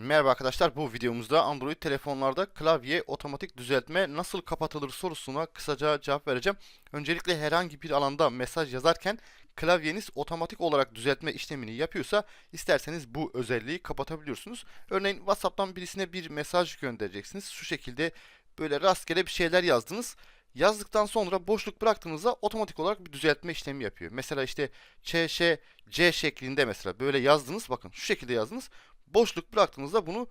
Merhaba arkadaşlar bu videomuzda Android telefonlarda klavye otomatik düzeltme nasıl kapatılır sorusuna kısaca cevap vereceğim. Öncelikle herhangi bir alanda mesaj yazarken klavyeniz otomatik olarak düzeltme işlemini yapıyorsa isterseniz bu özelliği kapatabiliyorsunuz. Örneğin WhatsApp'tan birisine bir mesaj göndereceksiniz. Şu şekilde böyle rastgele bir şeyler yazdınız. Yazdıktan sonra boşluk bıraktığınızda otomatik olarak bir düzeltme işlemi yapıyor. Mesela işte ç, ş, c şeklinde mesela böyle yazdınız. Bakın şu şekilde yazdınız boşluk bıraktığınızda bunu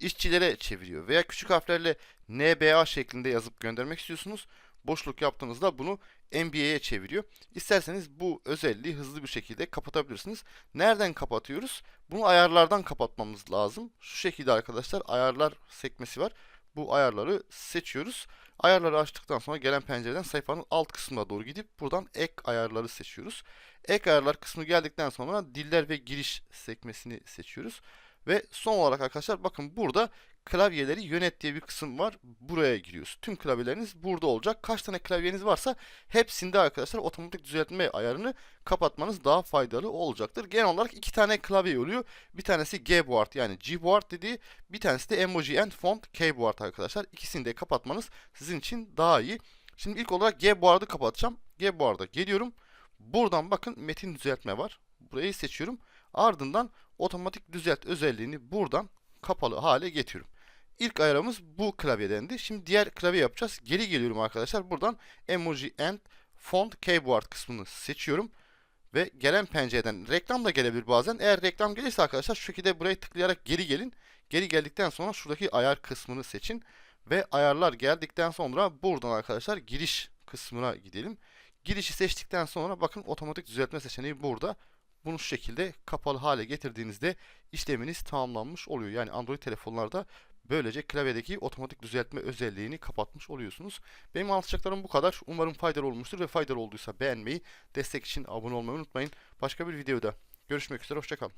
işçilere çeviriyor. Veya küçük harflerle NBA şeklinde yazıp göndermek istiyorsunuz. Boşluk yaptığınızda bunu NBA'ye çeviriyor. İsterseniz bu özelliği hızlı bir şekilde kapatabilirsiniz. Nereden kapatıyoruz? Bunu ayarlardan kapatmamız lazım. Şu şekilde arkadaşlar ayarlar sekmesi var. Bu ayarları seçiyoruz. Ayarları açtıktan sonra gelen pencereden sayfanın alt kısmına doğru gidip buradan ek ayarları seçiyoruz. Ek ayarlar kısmı geldikten sonra diller ve giriş sekmesini seçiyoruz. Ve son olarak arkadaşlar bakın burada klavyeleri yönet diye bir kısım var. Buraya giriyoruz. Tüm klavyeleriniz burada olacak. Kaç tane klavyeniz varsa hepsinde arkadaşlar otomatik düzeltme ayarını kapatmanız daha faydalı olacaktır. Genel olarak iki tane klavye oluyor. Bir tanesi Gboard yani Gboard dediği bir tanesi de Emoji and Font Keyboard arkadaşlar. İkisini de kapatmanız sizin için daha iyi. Şimdi ilk olarak Gboard'ı kapatacağım. Gboard'a geliyorum. Buradan bakın metin düzeltme var. Burayı seçiyorum. Ardından otomatik düzelt özelliğini buradan kapalı hale getiriyorum. İlk ayarımız bu klavyedendi. Şimdi diğer klavye yapacağız. Geri geliyorum arkadaşlar. Buradan emoji and font keyboard kısmını seçiyorum. Ve gelen pencereden reklam da gelebilir bazen. Eğer reklam gelirse arkadaşlar şu şekilde buraya tıklayarak geri gelin. Geri geldikten sonra şuradaki ayar kısmını seçin. Ve ayarlar geldikten sonra buradan arkadaşlar giriş kısmına gidelim. Girişi seçtikten sonra bakın otomatik düzeltme seçeneği burada. Bunu şu şekilde kapalı hale getirdiğinizde işleminiz tamamlanmış oluyor. Yani Android telefonlarda böylece klavyedeki otomatik düzeltme özelliğini kapatmış oluyorsunuz. Benim anlatacaklarım bu kadar. Umarım faydalı olmuştur ve faydalı olduysa beğenmeyi, destek için abone olmayı unutmayın. Başka bir videoda görüşmek üzere, hoşçakalın.